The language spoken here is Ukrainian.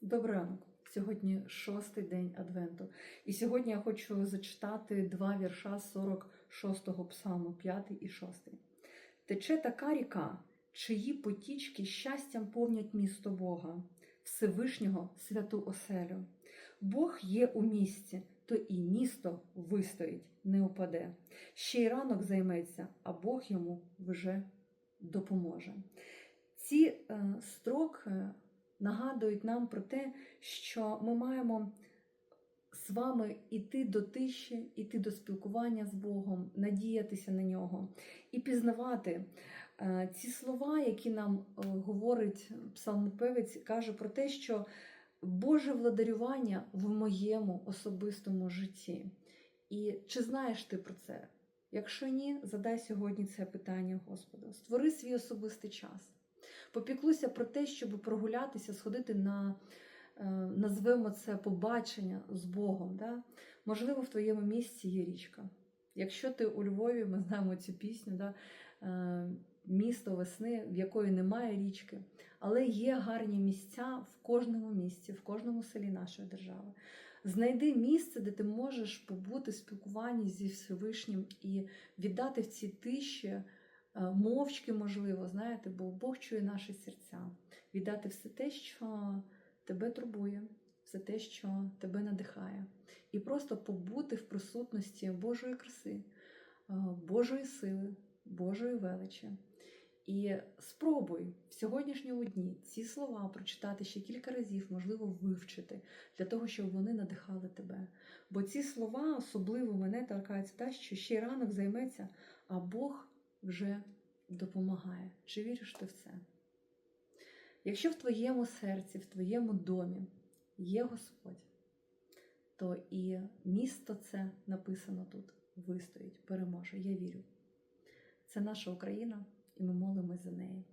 Добрий ранок. Сьогодні шостий день Адвенту. І сьогодні я хочу зачитати два вірша 46-го псалму, 5 і 6. Тече така ріка, чиї потічки щастям повнять місто Бога, Всевишнього святу оселю. Бог є у місті, то і місто вистоїть, не упаде. Ще й ранок займеться, а Бог йому вже допоможе. Ці е, строки нагадують нам про те, що ми маємо з вами іти до тиші, іти до спілкування з Богом, надіятися на нього і пізнавати Е, ці слова, які нам е, говорить псалмопевець, каже про те, що Боже владарювання в моєму особистому житті. І чи знаєш ти про це? Якщо ні, задай сьогодні це питання Господу. Створи свій особистий час. Попіклуйся про те, щоб прогулятися, сходити на, е, назвемо це побачення з Богом. Да? Можливо, в твоєму місці є річка. Якщо ти у Львові, ми знаємо цю пісню, да? е, місто весни, в якої немає річки, але є гарні місця в кожному місті, в кожному селі нашої держави. Знайди місце, де ти можеш побути в спілкуванні зі Всевишнім і віддати в цій тиші мовчки, можливо, знаєте, бо Бог чує наші серця, віддати все те, що тебе турбує, все те, що тебе надихає, і просто побути в присутності Божої краси, е, Божої сили, Божої величі. І спробуй в сьогоднішньому дні ці слова прочитати ще кілька разів, можливо, вивчити, для того, щоб вони надихали тебе. Бо ці слова особливо мене торкаються те, що ще ранок займеться, а Бог вже допомагає. Чи віриш ти в це? Якщо в твоєму серці, в твоєму домі є Господь, то і місто це написано тут вистоїть, переможе. Я вірю. Це наша Україна, і ми молимось за неї.